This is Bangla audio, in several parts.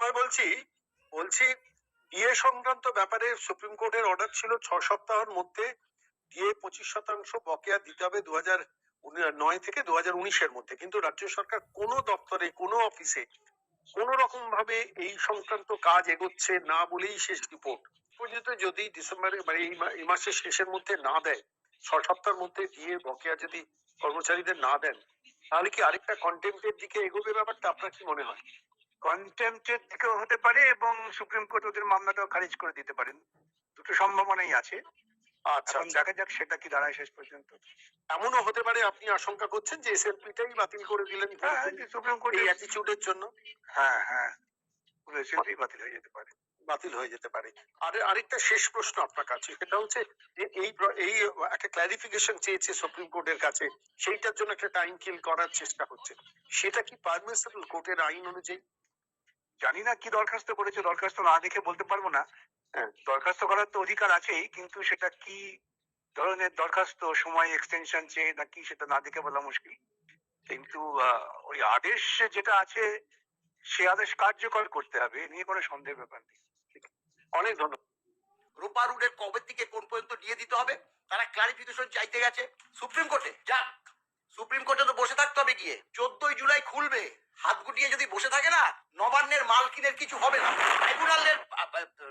বলছি বলছি ডিএ সংক্রান্ত ব্যাপারে সুপ্রিম কোর্টের অর্ডার ছিল ছ সপ্তাহের মধ্যে পঁচিশ শতাংশ বকেয়া দিতে হবে দু হাজার নয় থেকে দু হাজার উনিশের মধ্যে। কিন্তু রাজ্য সরকার কোনো দপ্তরে, কোনো অফিসে কোন রকম ভাবে এই সংক্রান্ত কাজ এগোচ্ছে না বলেই শেষ রিপোর্ট। পর্যন্ত যদি ডিসেম্বরে মানে এই মাসের শেষের মধ্যে না দেয়, ছ সপ্তাহের মধ্যে দিয়ে বকেয়া যদি কর্মচারীদের না দেন তাহলে কি আরেকটা কন্টেম্পের দিকে এগোবে ব্যাপারটা? আপনার কি মনে হয়? কন্টেম্পটের দিকেও হতে পারে এবং সুপ্রিম কোর্ট ওদের মামলাটাও খারিজ করে দিতে পারেন। দুটো সম্ভাবনাই আছে। আচ্ছা এখন দেখা যাক সেটা কি দাঁড়ায় শেষ পর্যন্ত। এমনও হতে পারে আপনি আশঙ্কা করছেন যে এসএলপিটাই বাতিল করে দিলেন হ্যাঁ সুপ্রিম কোর্ট এই জন্য? হ্যাঁ হ্যাঁ। পুরো এসএলপি বাতিল হয়ে যেতে পারে। বাতিল হয়ে যেতে পারে। আর আরেকটা শেষ প্রশ্ন আপনার কাছে, সেটা হচ্ছে এই এই একটা ক্লারিফিকেশন চেয়েছে সুপ্রিম কোর্টের কাছে, সেইটার জন্য একটা টাইম কিল করার চেষ্টা হচ্ছে। সেটা কি পারমিসিবল কোর্টের আইন অনুযায়ী? জানি না কি দরখাস্ত করেছে, দরখাস্ত না দেখে বলতে পারব না। হ্যাঁ। দরখাস্ত করার তো অধিকার আছেই, কিন্তু সেটা কি ধরনের দরখাস্ত, সময় এক্সটেনশন চেয়ে না কি, সেটা না দেখে বলা মুশকিল। কিন্তু ওই আদেশ যেটা আছে, সে আদেশ কার্যকর করতে হবে নিয়ে কোনো সন্দেহের ব্যাপার নেই। অনেক ধন্যবাদ। রূপা রুডের কবে থেকে কোন পর্যন্ত দিয়ে দিতে হবে? তারা ক্লারিফিকেশন চাইতে গেছে। সুপ্রিম কোর্টে যাক। সুপ্রিম কোর্টে তো বসে থাকতে হবে গিয়ে। চোদ্দই জুলাই খুলবে। হাত গুটিয়ে যদি বসে থাকে না, নবান্নের মালকিনের কিছু হবে না। ট্রাইব্যুনালের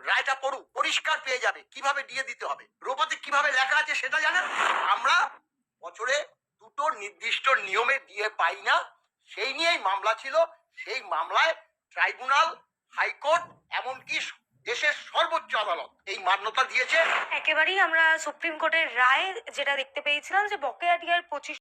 রায়টা পড়ুক, পরিষ্কার পেয়ে যাবে। কীভাবে দিয়ে দিতে হবে? রোপাতে কীভাবে লেখা আছে সেটা জানেন? আমরা বছরে দুটো নির্দিষ্ট নিয়মে দিয়ে পাই না। সেই নিয়েই মামলা ছিল। সেই মামলায় ট্রাইব্যুনাল, হাইকোর্ট, এমনকি আদালত। এই মান্যতা দিয়েছে। একেবারেই আমরা সুপ্রিম কোর্টের রায় যেটা দেখতে পেয়েছিলাম যে বকেয়া ডিআর পঁচিশ